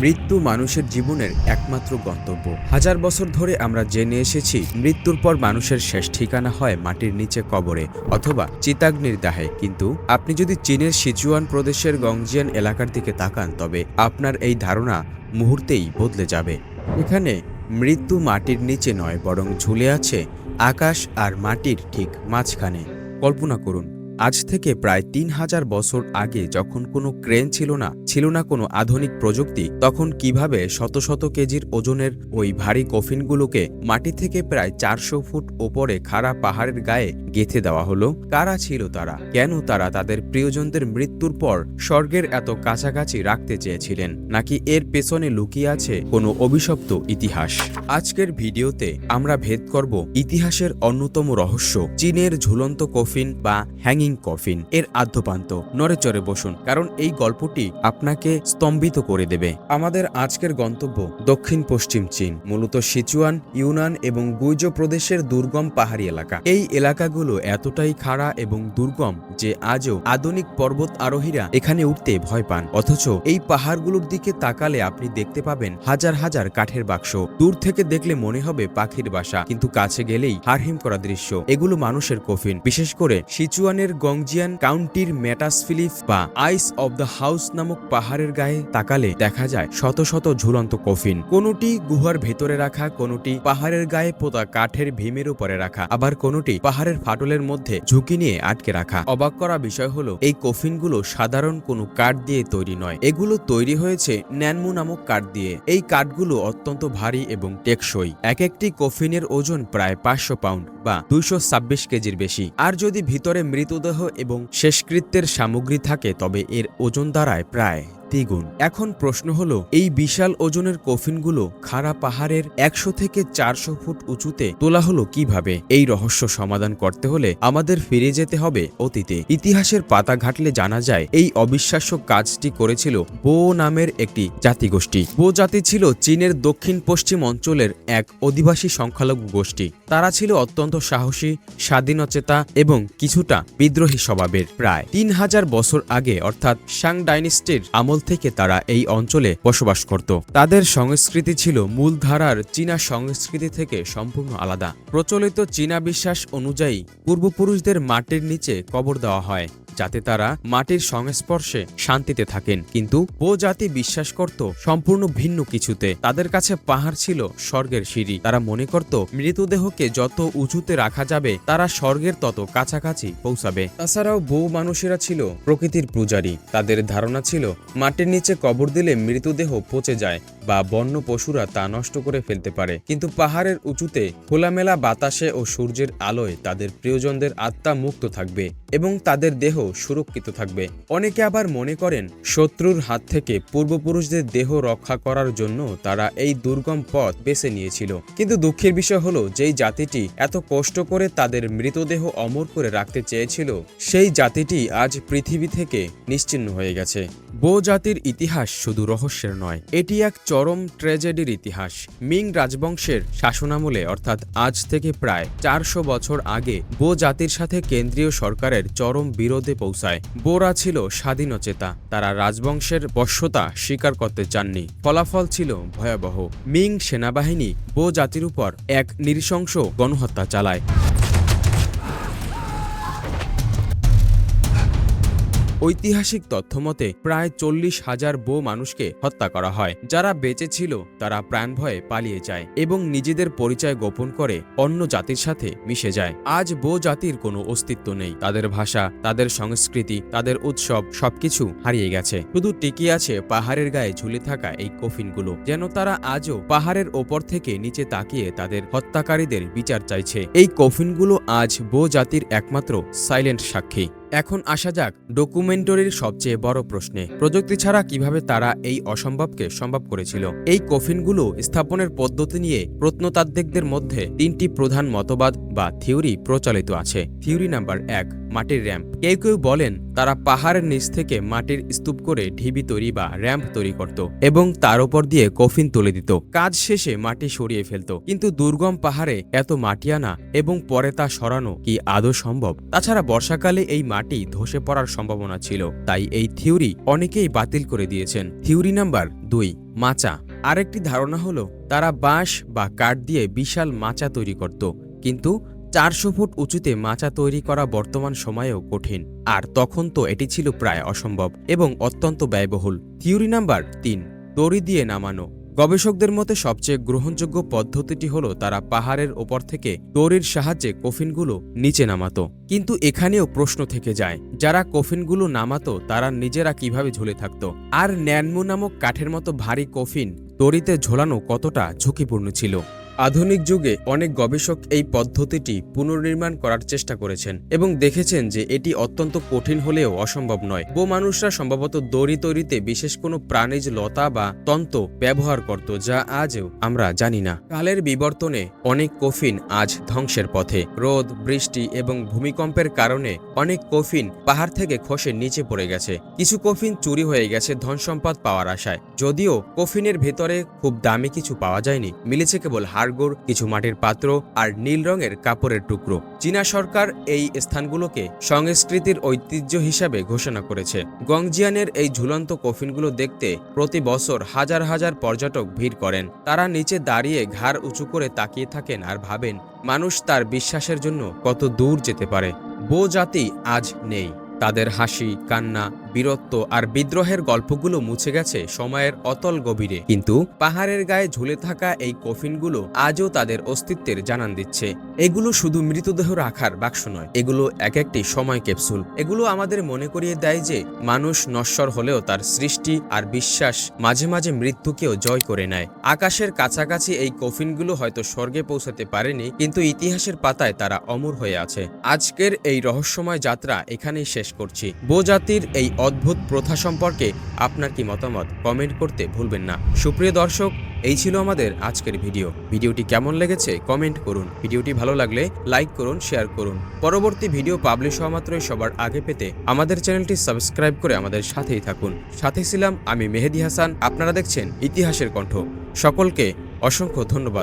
মৃত্যু মানুষের জীবনের একমাত্র গন্তব্য। হাজার বছর ধরে আমরা জেনে এসেছি, মৃত্যুর পর মানুষের শেষ ঠিকানা হয় মাটির নিচে কবরে অথবা চিতাগ্নির দাহে। কিন্তু আপনি যদি চীনের সিচুয়ান প্রদেশের গংজিয়ান এলাকার দিকে তাকান, তবে আপনার এই ধারণা মুহূর্তেই বদলে যাবে। এখানে মৃত্যু মাটির নিচে নয়, বরং ঝুলে আছে আকাশ আর মাটির ঠিক মাঝখানে। কল্পনা করুন আজ থেকে প্রায় তিন হাজার বছর আগে যখন কোনো ক্রেন ছিল না ছিল না কোনো আধুনিক প্রযুক্তি, তখন কীভাবে শত শত কেজির ওজনের ওই ভারী কফিনগুলোকে মাটি থেকে প্রায় চারশো ফুট ওপরে খাড়া পাহাড়ের গায়ে গেঁথে দেওয়া হলো? কারা ছিল তারা? কেন তারা তাদের প্রিয়জনদের মৃত্যুর পর স্বর্গের এত কাছাকাছি রাখতে চেয়েছিলেন? নাকি এর পেছনে লুকিয়ে আছে কোনো অভিশপ্ত ইতিহাস? আজকের ভিডিওতে আমরা ভেদ করব ইতিহাসের অন্যতম রহস্য, চীনের ঝুলন্ত কফিন বা হ্যাঙ্গিং কফিন এর আদ্যপান্ত। নড়েচড়ে বসুন, কারণ এই গল্পটি আপনাকে স্তম্ভিত করে দেবে। আমাদের আজকের গন্তব্য দক্ষিণ পশ্চিম চীন, মূলত সিচুয়ান, ইউনান এবং গুইজো প্রদেশের দুর্গম পাহাড়ি এলাকা। এই এলাকাগুলো এতটাই খাড়া এবং দুর্গম যে আজও আধুনিক পর্বত আরোহীরা এখানে উঠতে ভয় পান। অথচ এই পাহাড়গুলোর দিকে তাকালে আপনি দেখতে পাবেন হাজার হাজার কাঠের বাক্স। দূর থেকে দেখলে মনে হবে পাখির বাসা, কিন্তু কাছে গেলেই হারহিম করা দৃশ্য। এগুলো মানুষের কফিন। বিশেষ করে সিচুয়ানের গংজিয়ান কাউন্টির ম্যাটাসফিলিফ বা আইস অব দ্য হাউস নামক পাহাড়ের গায়ে তাকালে দেখা যায় শত শত ঝুলন্ত কফিন। কোনটি গুহার ভেতরে রাখা, কোনটি পাহাড়ের গায়ে পোতা কাঠের ভীমের উপরে রাখা, আবার কোনটি পাহাড়ের ফাটলের মধ্যে ঝুঁকি নিয়ে আটকে রাখা। অবাক করা বিষয় হলো, এই কফিনগুলো সাধারণ কোনো কাঠ দিয়ে তৈরি নয়। এগুলো তৈরি হয়েছে ন্যানমু নামক কাঠ দিয়ে। এই কাঠগুলো অত্যন্ত ভারী এবং টেকসই। এক একটি কফিনের ওজন প্রায় পাঁচশো পাউন্ড বা দুইশো ছাব্বিশ কেজির বেশি। আর যদি ভিতরে মৃতদেহ এবং শেষকৃত্যের সামগ্রী থাকে তবে এর ওজন দাঁড়ায় প্রায় দ্বিগুণ। এখন প্রশ্ন হলো, এই বিশাল ওজনের কফিনগুলো খাড়া পাহাড়ের একশো থেকে চারশো ফুট উঁচুতে তোলা হলো কীভাবে? এই রহস্য সমাধান করতে হলে আমাদের ফিরে যেতে হবে অতীতে। ইতিহাসের পাতা ঘাটলে জানা যায়, এই অবিশ্বাস্য কাজটি করেছিল বো নামের একটি জাতিগোষ্ঠী। বো জাতি ছিল চীনের দক্ষিণ পশ্চিম অঞ্চলের এক অধিবাসী সংখ্যালঘু গোষ্ঠী। তারা ছিল অত্যন্ত সাহসী, স্বাধীনচেতা এবং কিছুটা বিদ্রোহী স্বভাবের। প্রায় তিন হাজার বছর আগে, অর্থাৎ সাং ডাইনেস্টির আমল থেকে তারা এই অঞ্চলে বসবাস করত। তাদের সংস্কৃতি ছিল মূলধারার চীনা সংস্কৃতি থেকে সম্পূর্ণ আলাদা। প্রচলিত চীনা বিশ্বাস অনুযায়ী পূর্বপুরুষদের মাটির নিচে কবর দেওয়া হয়, যাতে তারা মাটির সংস্পর্শে শান্তিতে থাকেন। কিন্তু বো জাতি বিশ্বাস করত সম্পূর্ণ ভিন্ন কিছুতে। তাদের কাছে পাহাড় ছিল স্বর্গের সিঁড়ি। তারা মনে করত মৃতদেহকে যত উঁচুতে রাখা যাবে, তারা স্বর্গের তত কাছাকাছি পৌঁছাবে। তাছাড়াও বউ মানুষেরা ছিল প্রকৃতির পূজারী। তাদের ধারণা ছিল মাটির নিচে কবর দিলে মৃতদেহ পচে যায় বা বন্য পশুরা তা নষ্ট করে ফেলতে পারে। কিন্তু পাহাড়ের উঁচুতে খোলামেলা বাতাসে ও সূর্যের আলোয় তাদের প্রিয়জনদের আত্মা মুক্ত থাকবে এবং তাদের দেহ সুরক্ষিত থাকবে। অনেকে আবার মনে করেন, শত্রুর হাত থেকে পূর্বপুরুষদের দেহ রক্ষা করার জন্য তারা এই দুর্গম পথ বেছে নিয়েছিল। কিন্তু দুঃখের বিষয় হলো, যেই জাতিটি এত কষ্ট করে তাদের মৃতদেহ অমর করে রাখতে চেয়েছিল, সেই জাতিটি আজ পৃথিবী থেকে নিশ্চিহ্ন হয়ে গেছে। জাতির ইতিহাস শুধু রহস্যের নয়, এটি এক চরম ট্র্যাজেডির ইতিহাস। মিং রাজবংশের শাসনামলে, অর্থাৎ আজ থেকে প্রায় চারশো বছর আগে বো জাতির সাথে কেন্দ্রীয় সরকারের চরম বিরোধে পৌঁছায়। বোরা ছিল স্বাধীনচেতা, তারা রাজবংশের বশ্যতা স্বীকার করতে চাননি। ফলাফল ছিল ভয়াবহ। মিং সেনাবাহিনী বো জাতির উপর এক নৃশংস গণহত্যা চালায়। ঐতিহাসিক তথ্যমতে, প্রায় চল্লিশ হাজার বো মানুষকে হত্যা করা হয়। যারা বেঁচে ছিল, তারা প্রাণ ভয়ে পালিয়ে যায় এবং নিজেদের পরিচয় গোপন করে অন্য জাতির সাথে মিশে যায়। আজ বো জাতির কোনো অস্তিত্ব নেই। তাদের ভাষা, তাদের সংস্কৃতি, তাদের উৎসব সবকিছু হারিয়ে গেছে। শুধু টিকে আছে পাহাড়ের গায়ে ঝুলে থাকা এই কফিনগুলো। যেন তারা আজও পাহাড়ের ওপর থেকে নিচে তাকিয়ে তাদের হত্যাকারীদের বিচার চাইছে। এই কফিনগুলো আজ বো জাতির একমাত্র সাইলেন্ট সাক্ষী। এখন আসা যাক ডকুমেন্টরির সবচেয়ে বড় প্রশ্নে। প্রযুক্তি ছাড়া কীভাবে তারা এই অসম্ভবকে সম্ভব করেছিল? এই কফিনগুলো স্থাপনের পদ্ধতি নিয়ে প্রত্নতাত্ত্বিকদের মধ্যে তিনটি প্রধান মতবাদ বা থিওরি প্রচলিত আছে। থিওরি নাম্বার এক, মাটির র্যাম্প। কেউ কেউ বলেন তারা পাহাড়ের নিচ থেকে মাটির স্তূপ করে ঢিবি তৈরি বা র্যাম্প তৈরি করত এবং তার উপর দিয়ে কফিন তুলে দিত। কাজ শেষে মাটি সরিয়ে ফেলত। কিন্তু দুর্গম পাহাড়ে এত মাটি আনা এবং পরে তা সরানো কি আদৌ সম্ভব? তাছাড়া বর্ষাকালে এই মাটি ধসে পড়ার সম্ভাবনা ছিল, তাই এই থিওরি অনেকেই বাতিল করে দিয়েছেন। থিওরি নাম্বার দুই, মাচা। আরেকটি ধারণা হলো, তারা বাঁশ বা কাঠ দিয়ে বিশাল মাচা তৈরি করত। কিন্তু চারশো ফুট উঁচুতে মাচা তৈরি করা বর্তমান সময়েও কঠিন। আর তখন তো এটি ছিল প্রায় অসম্ভব এবং অত্যন্ত ব্যয়বহুল। থিওরি নাম্বার তিন দড়ি দিয়ে নামানো। গবেষকদের মতে সবচেয়ে গ্রহণযোগ্য পদ্ধতিটি হল তারা পাহাড়ের ওপর থেকে দড়ির সাহায্যে কফিনগুলো নিচে নামাতো। কিন্তু এখানেও প্রশ্ন থেকে যায়, যারা কফিনগুলো নামাতো তারা নিজেরা কীভাবে ঝুলে থাকত? আর ন্যানমু নামক কাঠের মতো ভারী কফিন দড়িতে ঝোলানো কতটা ঝুঁকিপূর্ণ ছিল? আধুনিক যুগে অনেক গবেষক এই পদ্ধতিটি পুনর্নির্মাণ করার চেষ্টা করেছেন এবং দেখেছেন যে এটি অত্যন্ত কঠিন হলেও অসম্ভব নয়। বো মানুষরা সম্ভবত দড়ি তৈরিতে বিশেষ কোনো প্রাণীজ লতা বা তন্ত ব্যবহার করত, যা আজও আমরা জানি না। কালের বিবর্তনে অনেক কফিন আজ ধ্বংসের পথে। রোদ, বৃষ্টি এবং ভূমিকম্পের কারণে অনেক কফিন পাহাড় থেকে খসে নিচে পড়ে গেছে। কিছু কফিন চুরি হয়ে গেছে ধন সম্পদ পাওয়ার আশায়। যদিও কফিনের ভেতরে খুব দামি কিছু পাওয়া যায়নি, মিলেছে কেবল হাড়গোড় কিছু মাটির পাত্র আর নীল রঙের কাপড়ের টুকরো। চীনা সরকার এই স্থানগুলোকে সংস্কৃতির ঐতিহ্য হিসাবে ঘোষণা করেছে। গংজিয়ানের এই ঝুলন্ত কফিনগুলো দেখতে প্রতি বছর হাজার হাজার পর্যটক ভিড় করেন। তারা নিচে দাঁড়িয়ে ঘাড় উঁচু করে তাকিয়ে থাকেন আর ভাবেন, মানুষ তার বিশ্বাসের জন্য কত দূর যেতে পারে। বো জাতি আজ নেই। তাদের হাসি, কান্না বীরত্ব আর বিদ্রোহের গল্পগুলো মুছে গেছে সময়ের অতল গভীরে। কিন্তু পাহাড়ের গায়ে ঝুলে থাকা এই কফিনগুলো আজও তাদের অস্তিত্বের জানান দিচ্ছে। এগুলো শুধু মৃতদেহ রাখার বাক্স নয়, এগুলো এক একটি সময় ক্যাপসুল। এগুলো আমাদের মনে করিয়ে দেয় যে মানুষ নশ্বর হলেও তার সৃষ্টি আর বিশ্বাস মাঝে মাঝে মৃত্যুকেও জয় করে নেয়। আকাশের কাছাকাছি এই কফিনগুলো হয়তো স্বর্গে পৌঁছাতে পারেনি, কিন্তু ইতিহাসের পাতায় তারা অমর হয়ে আছে। আজকের এই রহস্যময় যাত্রা এখানেই শেষ করছি। বো জাতির এই অদ্ভুত প্রথা সম্পর্কে আপনার কি মতামত? কমেন্ট করতে ভুলবেন না। সুপ্রিয় দর্শক, এই ছিল আমাদের আজকের ভিডিও। ভিডিওটি কেমন লেগেছে কমেন্ট করুন। ভিডিওটি ভালো লাগলে লাইক করুন, শেয়ার করুন। পরবর্তী ভিডিও পাবলিশ হওয়া মাত্রই সবার আগে পেতে আমাদের চ্যানেলটি সাবস্ক্রাইব করে আমাদের সাথেই থাকুন। সাথে ছিলাম আমি মেহেদি হাসান। আপনারা দেখছেন ইতিহাসের কণ্ঠ। সকলকে অসংখ্য ধন্যবাদ।